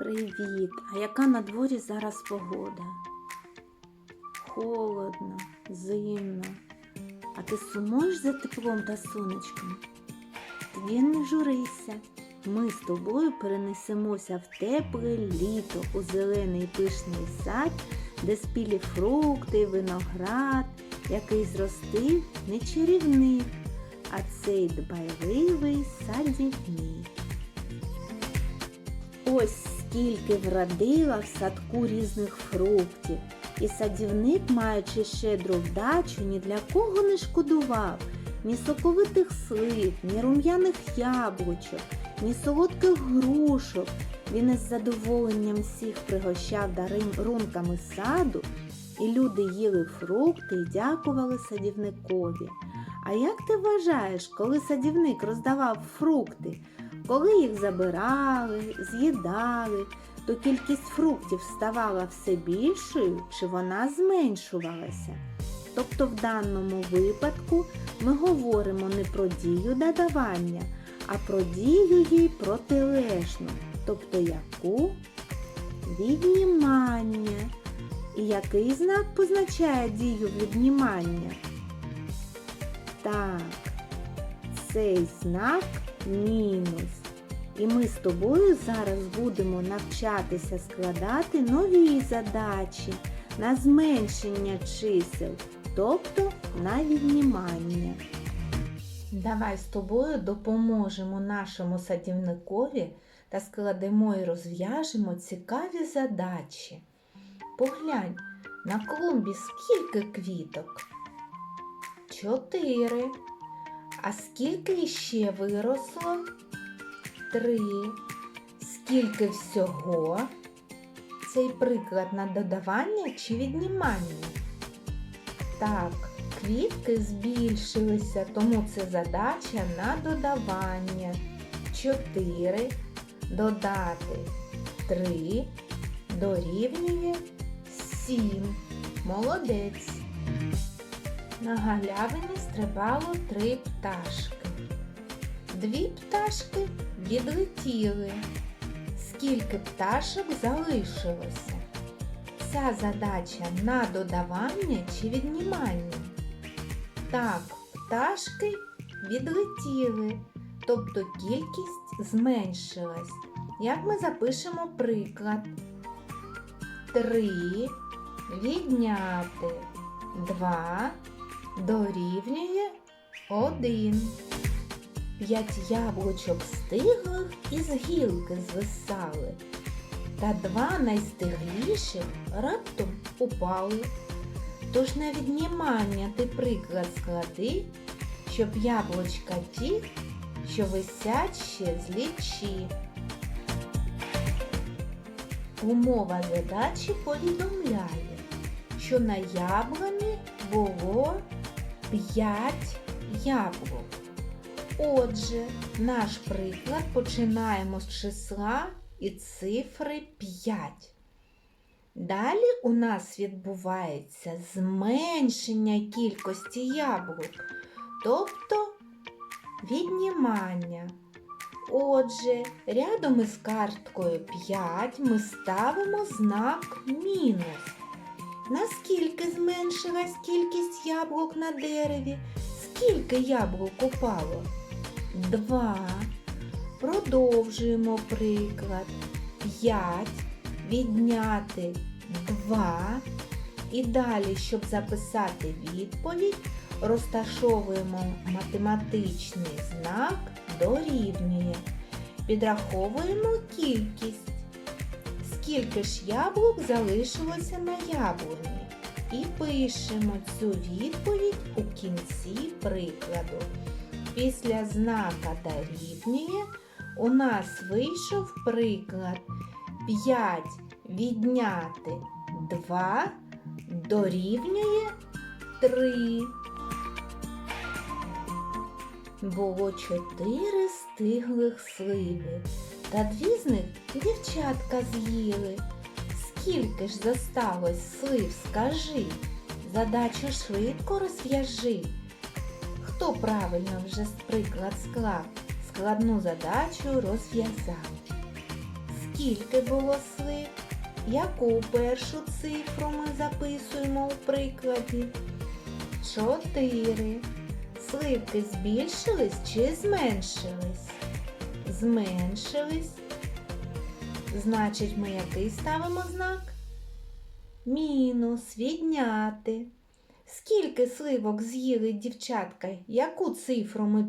Привіт! А яка на дворі зараз погода? Холодно, зимно. А ти сумуєш за теплом та сонечком? Тоді не журися. Ми з тобою перенесемося в тепле літо у зелений пишний сад, де спілі фрукти, виноград, який зростив не чарівник, а цей дбайливий садівник. Ось скільки вродила в садку різних фруктів, і садівник, маючи щедру вдачу, ні для кого не шкодував, ні соковитих слив, ні рум'яних яблучок, ні солодких грушок. Він із задоволенням всіх пригощав дарунками саду, і люди їли фрукти і дякували садівникові. А як ти вважаєш, коли садівник роздавав фрукти, коли їх забирали, з'їдали, то кількість фруктів ставала все більшою чи вона зменшувалася? Тобто в даному випадку ми говоримо не про дію додавання, а про дію їй протилежну, тобто яку віднімання. І який знак позначає дію віднімання? Так, цей знак мінус. І ми з тобою зараз будемо навчатися складати нові задачі на зменшення чисел, тобто на віднімання. Давай з тобою допоможемо нашому садівникові та складемо і розв'яжемо цікаві задачі. Поглянь, на клумбі скільки квіток? Чотири. А скільки ще виросло? Три. Скільки всього? Цей приклад на додавання чи віднімання? Так, квітки збільшилися, тому це задача на додавання. Чотири додати три дорівнює сім. Молодець. На галявині стрибало три пташки. Дві пташки відлетіли. Скільки пташок залишилося? Ця задача на додавання чи віднімання? Так, пташки відлетіли, тобто кількість зменшилась. Як ми запишемо приклад? Три відняти два дорівнює один. П'ять яблучок стиглих із гілки звисали, та два найстигліших раптом упали. Тож на віднімання ти приклад склади, щоб яблучка ті, що висять ще злічі. Умова задачі повідомляє, що на яблуні було 5 яблук. Отже, наш приклад починаємо з числа і цифри 5. Далі у нас відбувається зменшення кількості яблук, тобто віднімання. Отже, рядом із карткою 5 ми ставимо знак мінус. Наскільки зменшилась кількість яблук на дереві? Скільки яблук упало? Два. Продовжуємо приклад. 5 відняти 2. І далі, щоб записати відповідь, розташовуємо математичний знак дорівнює. Підраховуємо кількість. Скільки ж яблук залишилося на яблуні? І пишемо цю відповідь у кінці прикладу. Після знака дорівнює у нас вийшов приклад 5 відняти 2 дорівнює 3. Було чотири стиглих сливи, та дві з них дівчатка з'їли. Скільки ж зосталось слив, скажи, задачу швидко розв'яжи. Хто правильно вже приклад склав, складну задачу розв'язав. скільки було слив? Яку першу цифру ми записуємо у прикладі? Чотири. Сливки збільшились чи зменшились? Зменшились. Значить, ми який ставимо знак? Мінус, відняти. Скільки сливок з'їли дівчатка? Яку цифру ми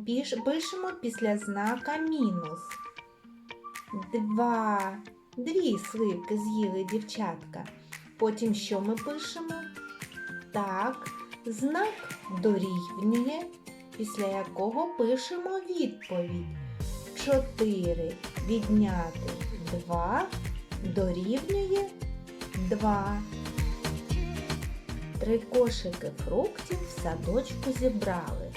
пишемо після знака мінус? Два. Дві сливки з'їли дівчатка. Потім що ми пишемо? Так, знак дорівнює, після якого пишемо відповідь. 4 відняти 2 дорівнює 2. Три кошики фруктів в садочку зібрали.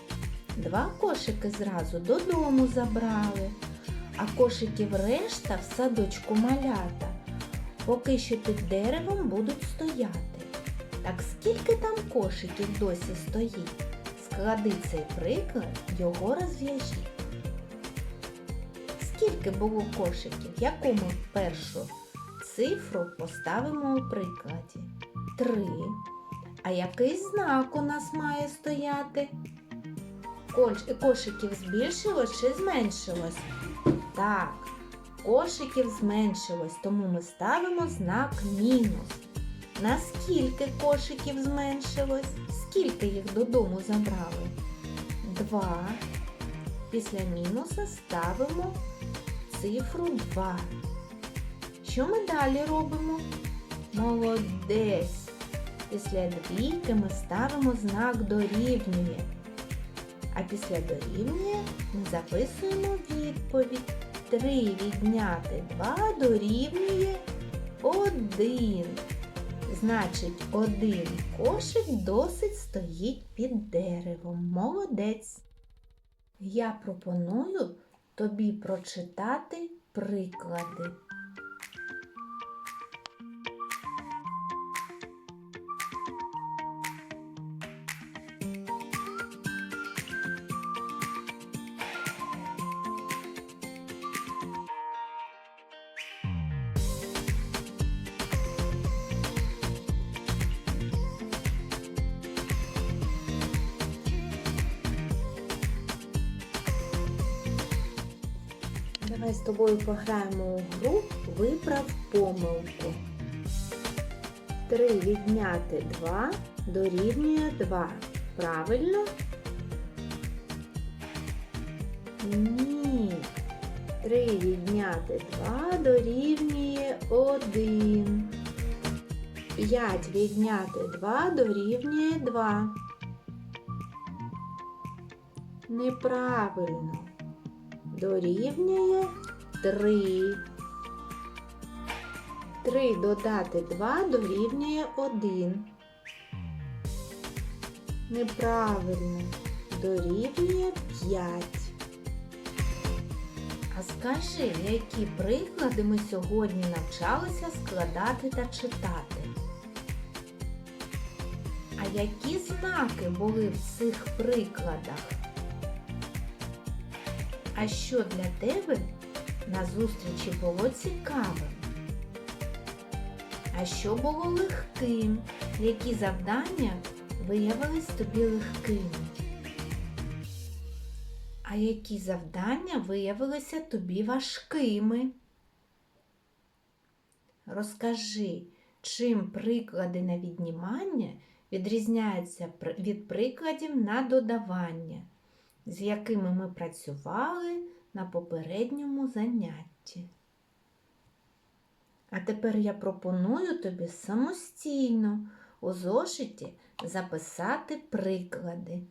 Два кошики зразу додому забрали, а кошиків решта в садочку малята. Поки що під деревом будуть стояти. Так скільки там кошиків досі стоїть? Склади цей приклад, його розв'яжіть. Скільки було кошиків? Яку ми першу цифру поставимо у прикладі? Три. А який знак у нас має стояти? Кош- Кошиків збільшилось чи зменшилось? Так, кошиків зменшилось, тому ми ставимо знак мінус. Наскільки кошиків зменшилось? Скільки їх додому забрали? Два. Після мінуса ставимо цифру 2. Що ми далі робимо? Молодець. Після двійки ми ставимо знак дорівнює. А після дорівнює ми записуємо відповідь. 3 відняти 2 дорівнює 1. Значить, один кошик досить стоїть під деревом. Молодець. Я пропоную тобі прочитати приклади. Давай з тобою пограємо у гру Виправ помилку. 3 відняти 2 дорівнює 2. Правильно? Ні. 3 відняти 2 дорівнює 1. 5 відняти 2 дорівнює 2. Неправильно дорівнює 3. 3 додати 2 дорівнює 1. Неправильно. Дорівнює 5. А скажи, які приклади ми сьогодні навчалися складати та читати? А які знаки були в цих прикладах? А що для тебе на зустрічі було цікавим? А що було легким? Які завдання виявились тобі легкими? А які завдання виявилися тобі важкими? Розкажи, чим приклади на віднімання відрізняються від прикладів на додавання, з якими ми працювали на попередньому занятті. А тепер я пропоную тобі самостійно у зошиті записати приклади.